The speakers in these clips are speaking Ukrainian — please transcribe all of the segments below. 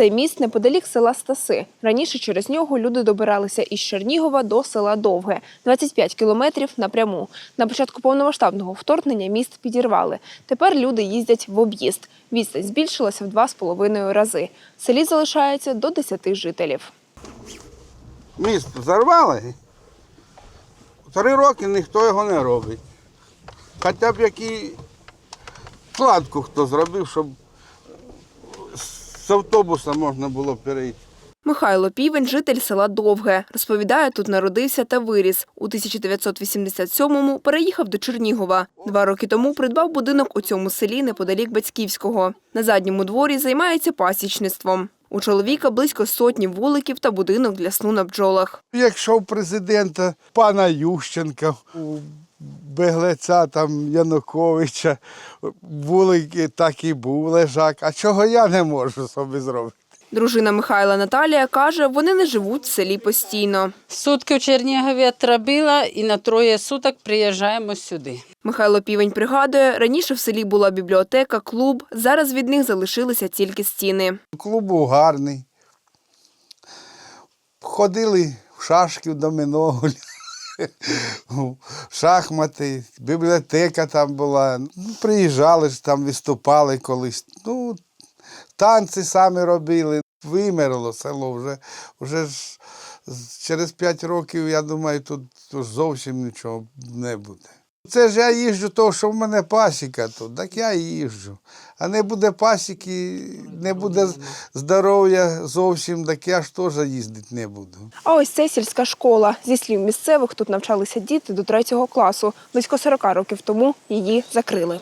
Цей міст неподалік села Стаси. Раніше через нього люди добиралися із Чернігова до села Довге 25 кілометрів напряму. На початку повномасштабного вторгнення міст підірвали. Тепер люди їздять в об'їзд. Відстань збільшилася в два з половиною рази. В селі залишається до 10 жителів. Міст зарвали. Три роки ніхто його не робить. Хоча б який кладку хто зробив, щоб з автобуса можна було перейти. Михайло Півень – житель села Довге. Розповідає, тут народився та виріс. У 1987-му переїхав до Чернігова. Два роки тому придбав будинок у цьому селі неподалік Батьківського. На задньому дворі займається пасічництвом. У чоловіка близько сотні вуликів та будинок для сну на бджолах. Якщо у президента пана Ющенка, у Беглеця там Януковича вулики так і був лежак. А чого я не можу собі зробити? Дружина Михайла Наталія каже, вони не живуть в селі постійно. Сутки в Чернігові отробила і на троє суток приїжджаємо сюди. Михайло Півень пригадує, раніше в селі була бібліотека, клуб. Зараз від них залишилися тільки стіни. Клуб був гарний. Ходили в шашки, в домино, шахмати, бібліотека там була. Ну, приїжджали ж там, виступали колись. Ну, танці самі робили. Вимерло село вже, вже ж через 5 років, я думаю, тут тут зовсім нічого не буде. Це ж я їжджу, того, що в мене пасіка тут, так я і їжджу. А не буде пасіки, не буде здоров'я зовсім, так я ж теж їздити не буду. А ось це сільська школа. Зі слів місцевих, тут навчалися діти до третього класу. Близько 40 років тому її закрили.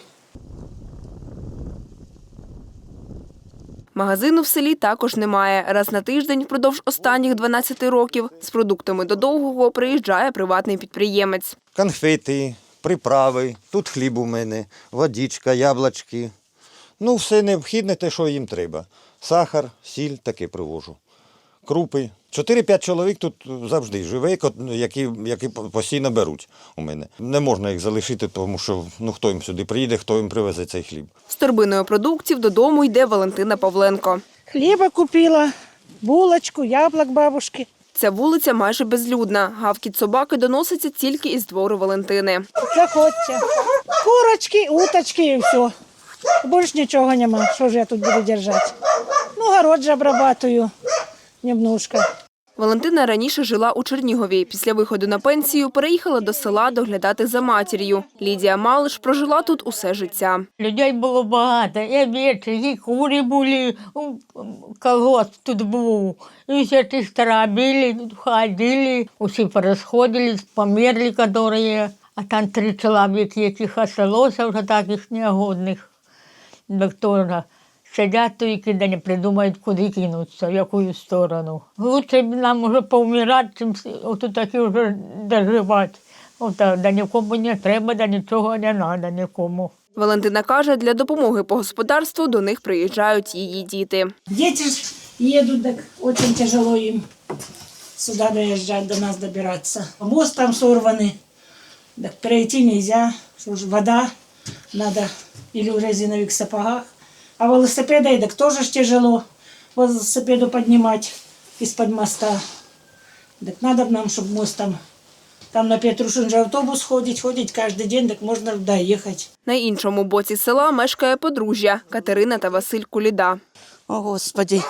Магазину в селі також немає. Раз на тиждень впродовж останніх 12 років з продуктами до довгого приїжджає приватний підприємець. конфети, приправи, тут хліб у мене, водичка, яблучки. Ну, все необхідне, те, що їм треба. Сахар, сіль таке привожу. Крупи. 4-5 чоловік тут завжди живе, які, які постійно беруть у мене. Не можна їх залишити, тому що ну, хто їм сюди приїде, хто їм привезе цей хліб. З торбиною продуктів додому йде Валентина Павленко. Хліба купила, булочку, яблок бабушки. Ця вулиця майже безлюдна. Гавкіт собаки доноситься тільки із двору Валентини. Заходьте. Курочки, уточки і все. Більше нічого нема. Що ж я тут буду держати? Ну, город же обрабатую немножко. Валентина раніше жила у Чернігові. Після виходу на пенсію переїхала до села доглядати за матір'ю. Лідія Малиш прожила тут усе життя. Людей було багато, і овечі, і кури були, колгосп тут був. І всі старобили, ходили, усі порозходились, померли, які. А там три чоловіки, яких осталося вже таких неогодних. Доктора сидять тільки, да не придумають, куди кинутися, в яку сторону. Лучше б нам вже повмирати, чим отут такі вже доживати. От, да нікому не треба, да нічого не треба нікому. Валентина каже, для допомоги по господарству до них приїжджають її діти. Дети ж едут, так очень тяжело им сюда доезжать, до нас добираться. Мост там сорванный, так перейти нельзя, что ж, вода, надо или в резиновых сапогах. А велосипеда так тоже ж тяжело велосипеду поднимать из-под моста. Так надо б нам, чтобы мост там, там на Петрушин же автобус ходить, ходить каждый день, так можно доехать. На іншому боці села мешкає подружжя Катерина та Василь Куліда. О, Господи.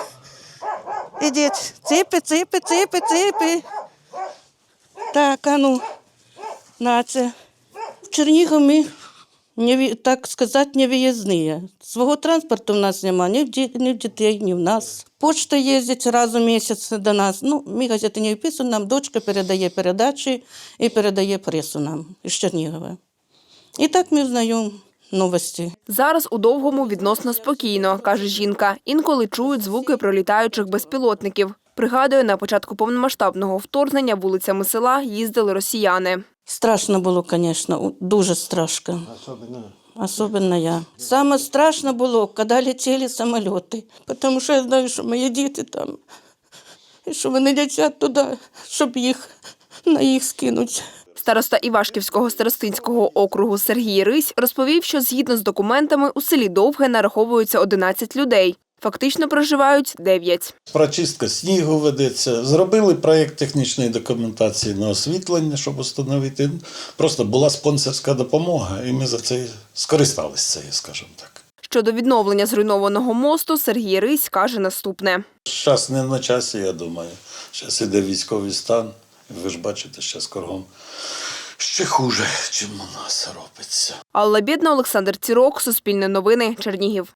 Ідіть, ципи, ципи, ципи, ципи. Так, а ну, на це. В Чернігов ми, не, так сказати, не виїзні. Свого транспорту в нас немає, ні в, ді- ні в дітей, ні в нас. Почта їздить раз у місяць до нас. Ну, ми газети не виписуємо, нам дочка передає передачі і передає пресу нам із Чернігова. І так ми знаємо новості. Зараз у довгому відносно спокійно, каже жінка. Інколи чують звуки пролітаючих безпілотників. Пригадує, на початку повномасштабного вторгнення вулицями села їздили росіяни. Страшно було, звісно, дуже страшно. Особенно я. Саме страшно було, коли летіли самоліти, тому що я знаю, що мої діти там, і що вони летять туди, щоб їх на їх скинути. Староста Івашківського старостинського округу Сергій Рись розповів, що згідно з документами у селі Довге нараховується 11 людей. Фактично проживають дев'ять. Прочистка снігу ведеться. Зробили проєкт технічної документації на освітлення, щоб встановити. Просто була спонсорська допомога, і ми за це скористалися цією, скажімо так. Щодо відновлення зруйнованого мосту, Сергій Рись каже наступне. Час не на часі, я думаю. Зараз іде військовий стан. Ви ж бачите, зараз кругом ще хуже, чим у нас робиться. Алла Бєдна, Олександр Цірок, Суспільне новини, Чернігів.